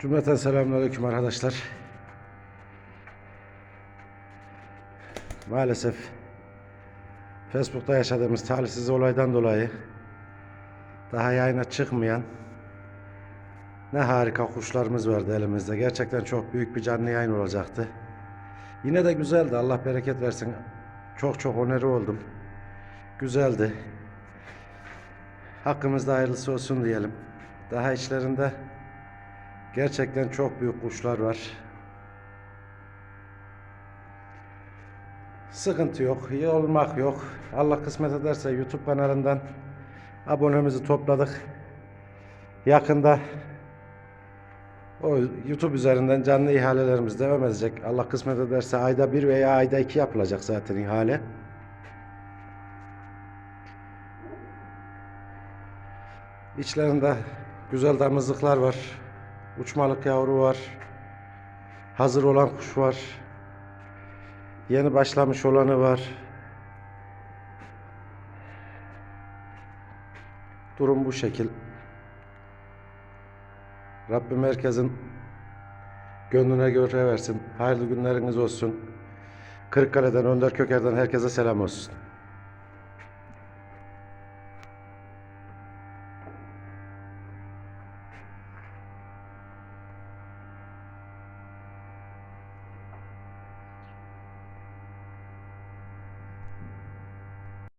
Cümleten selamünaleyküm arkadaşlar. Maalesef Facebook'ta yaşadığımız talihsiz olaydan dolayı daha yayına çıkmayan ne harika kuşlarımız vardı elimizde. Gerçekten çok büyük bir canlı yayın olacaktı. Yine de güzeldi. Allah bereket versin. Çok çok onarı oldum. Güzeldi. Hakkımızda hayırlısı olsun diyelim. Daha içlerinde gerçekten çok büyük kuşlar var. Sıkıntı yok, iyi olmak yok. Allah kısmet ederse YouTube kanalından abonemizi topladık. Yakında o YouTube üzerinden canlı ihalelerimiz devam edecek. Allah kısmet ederse ayda bir veya ayda iki yapılacak zaten ihale. İçlerinde güzel damızlıklar var. Uçmalık yavru var. Hazır olan kuş var. Yeni başlamış olanı var. Durum bu şekil. Rabbim herkesin gönlüne göre versin. Hayırlı günleriniz olsun. Kırıkkale'den, Önder Köker'den herkese selam olsun.